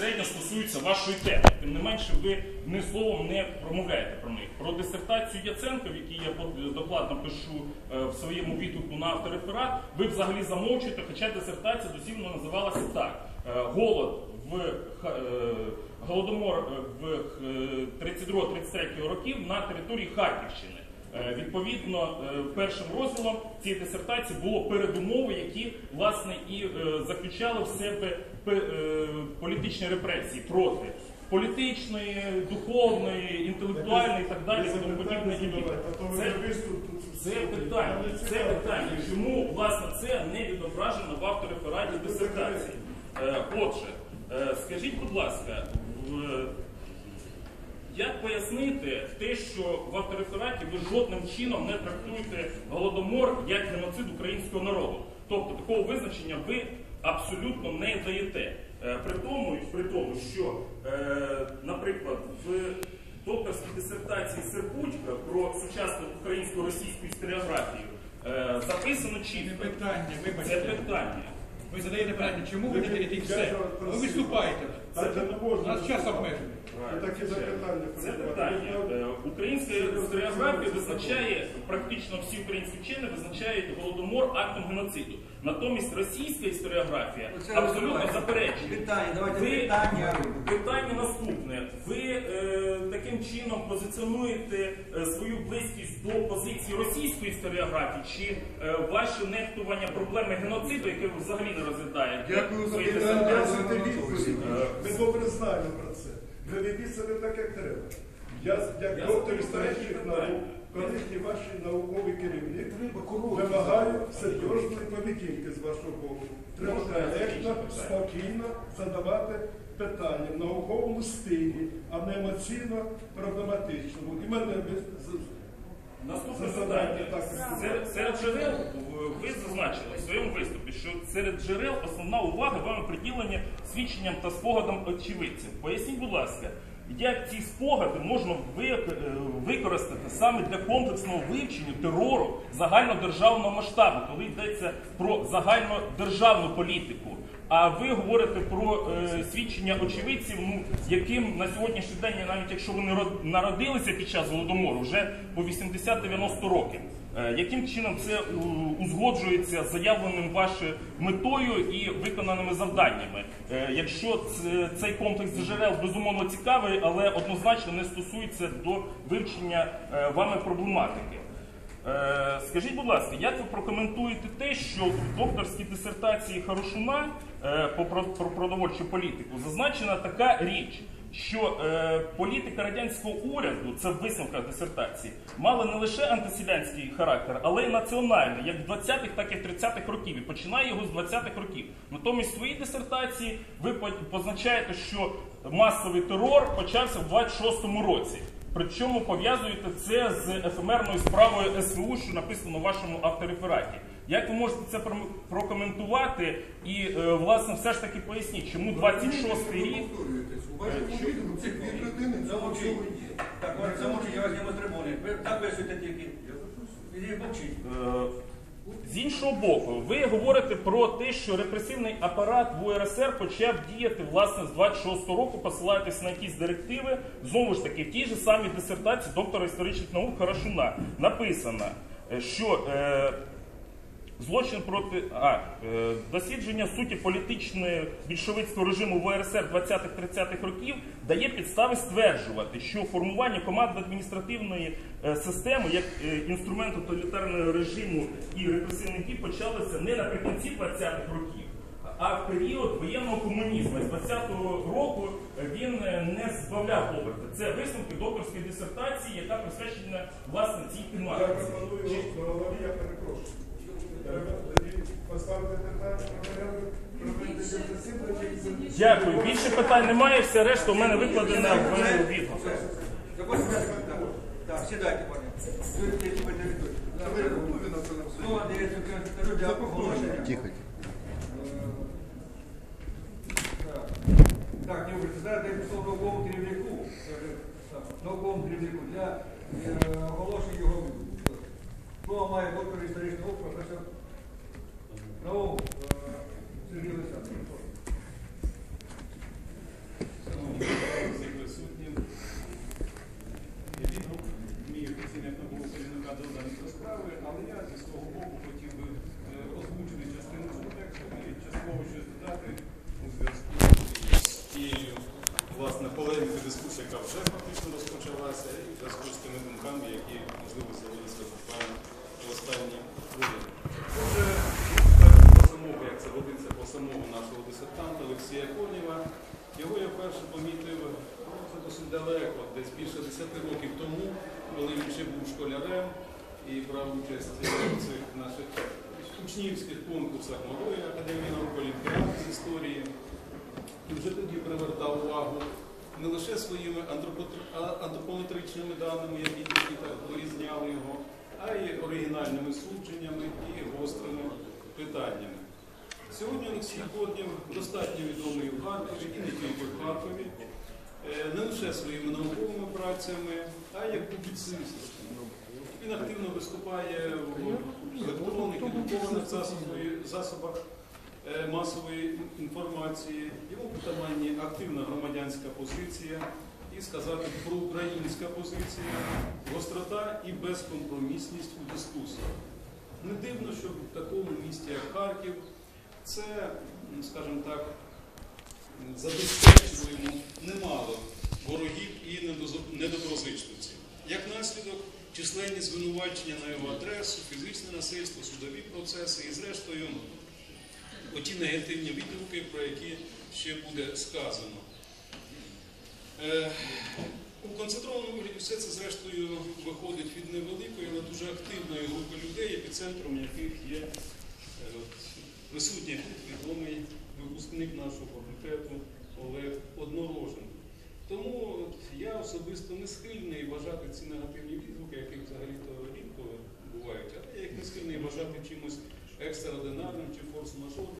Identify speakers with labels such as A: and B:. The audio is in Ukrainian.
A: безпосередньо стосуються вашої теми. Тим не менше, ви ні словом не промовляєте про них. Про дисертацію Яценка, в якій я докладно пишу е, в своєму відгуку на автореферат, ви взагалі замовчуєте, хоча дисертація дослівно називалася так: Е, голод в е, голодомор в е, 32-33 років на території Харківщини. Е, Відповідно, е, першим розділом цієї дисертації було передумови, які власне і е, заключали в себе політичні репресії проти політичної, духовної, інтелектуальної і так далі. тому подібне. Це, це питання, це питання. Чому власне це не відображено в авторефераті дисертації? Отже, скажіть, будь ласка, в- як пояснити те, що в авторефераті ви жодним чином не трактуєте голодомор як геноцид українського народу? Тобто такого визначення ви абсолютно не даєте. Е, При тому, при тому що, е, наприклад, в докторській дисертації Серпутька про сучасну українсько-російську історіографію е, записано
B: Це
A: чітко.
B: питання,
A: Це питання.
B: Ви задаєте питання, чому ви не даєте і все? Ви виступаєте.
C: Не можна.
B: У нас час обмежений.
C: Такі запитання
A: Це питання. Е, Українська історіографія визначає, практично всі українські вчені визначають голодомор актом геноциду. Натомість російська історіографія абсолютно заперечує.
D: Питання, давайте
A: Ви-
D: питання.
A: Питання наступне. Ви е, таким чином позиціонуєте е, свою близькість до позиції російської історіографії, чи е, ваше нехтування проблеми геноциду, яке ви взагалі не розглядаєте?
C: Дякую за
A: своїй
C: питання. відповідь. Ми добре знаємо про це. Ви ведіть себе так, як треба. Я, як
A: Я
C: доктор історичних наук, колишній ваш науковий керівник, вимагаю серйозної поведінки з вашого боку. Треба коректно, спокійно задавати питання в науковому стилі, а не емоційно проблематичному. І мене
A: Наступне питання. Серед, серед джерел ви зазначили в своєму виступі, що серед джерел основна увага вами приділення свідченням та спогадам очевидців. Поясніть, будь ласка, як ці спогади можна е, використати саме для комплексного вивчення терору загальнодержавного масштабу, коли йдеться про загальнодержавну політику? А ви говорите про е, свідчення очевидців, ну яким на сьогоднішній день, навіть якщо вони род- народилися під час голодомору, вже по 80-90 років. Е, яким чином це узгоджується з заявленим вашою метою і виконаними завданнями? Е, якщо це- цей комплекс джерел безумовно цікавий, але однозначно не стосується до вивчення е, вами проблематики. Е, Скажіть, будь ласка, як ви прокоментуєте те, що в докторській дисертації Хорошуна е, по про, про продовольчу політику зазначена така річ, що е, політика радянського уряду, це в висновках дисертації, мала не лише антиселянський характер, але й національний, як в 20-х, так і в 30-х років, і починає його з 20-х років. Натомість в своїй дисертації ви позначаєте, що масовий терор почався в 26-му році. Причому пов'язуєте це з ефемерною справою СВУ, що написано в вашому авторефераті. Як ви можете це прокоментувати і, е, власне, все ж таки поясніть, чому 26-й рік
D: Замовчіть. Так, може, я вас не трибуни. Ви так висуйте тільки. Мовчіть.
A: З іншого боку, ви говорите про те, що репресивний апарат в УРСР почав діяти власне з 26-го року, посилаєтесь на якісь директиви. Знову ж таки, в тій же самій дисертації доктора історичних наук Харашуна написано, е, що е, злочин проти а, е, дослідження суті політичної більшовицького режиму в УРСР 20-30-х років дає підстави стверджувати, що формування командно-адміністративної е, системи як е, інструмент тоталітарного режиму і репресивних дій почалося не наприкінці 20-х років. А в період воєнного комунізму з 20-го року він е, не збавляв оберти. Це висновки докторської дисертації, яка присвячена власне цій
C: Я
A: тематиці.
C: пропоную голові, я перепрошую.
A: Дякую. Більше питань немає, все решта у мене викладена в.
D: Закончили так. Сідайте, пане. Дається секретарю для оголошення.
E: Тихо.
D: Так. Не даємо слово науковому керівнику. Е, Науковому керівнику для е, оголошення його. Слово має доктор історичного професор наук е, Сергій Олександрович.
E: дискусія, яка вже фактично розпочалася, і в зв'язку з тими думками, які можливо з'явилися буквально в останні хвилини. Отже, так по самому, як це водиться по самому дисертанта Олексія Конєва, його я вперше помітив ну, це досить далеко, десь більше 10 років тому, коли він ще був школярем і брав участь в цих наших учнівських конкурсах Малої академії наук Олімпіад з історії. І вже тоді привертав увагу не лише своїми антропометричними даними, які тоді так вирізняли його, а й оригінальними судженнями і гострими питаннями. Сьогодні Олексій Корнів достатньо відомий в Харкові і не тільки в Харкові, е, не лише своїми науковими працями, а як публіцист. Він активно виступає в електронних і друкованих засобах- е, масової інформації. Йому притаманні активна громадянська позиція і сказати проукраїнська позиція, гострота і безкомпромісність у дискусіях. Не дивно, що в такому місті, як Харків, це, скажімо так, йому немало ворогів і недоброзичливців. Як наслідок, численні звинувачення на його адресу, фізичне насильство, судові процеси і, зрештою, оті негативні відгуки, про які ще буде сказано. Е, у концентрованому вигляді все це, зрештою, виходить від невеликої, але дуже активної групи людей, епіцентром яких є е, присутній відомий випускник нашого факультету Олег Однорожен. Тому я особисто не схильний вважати ці негативні відгуки, які взагалі-то рідко бувають, але я їх не схильний вважати чимось екстраординарним чи форс-мажорним.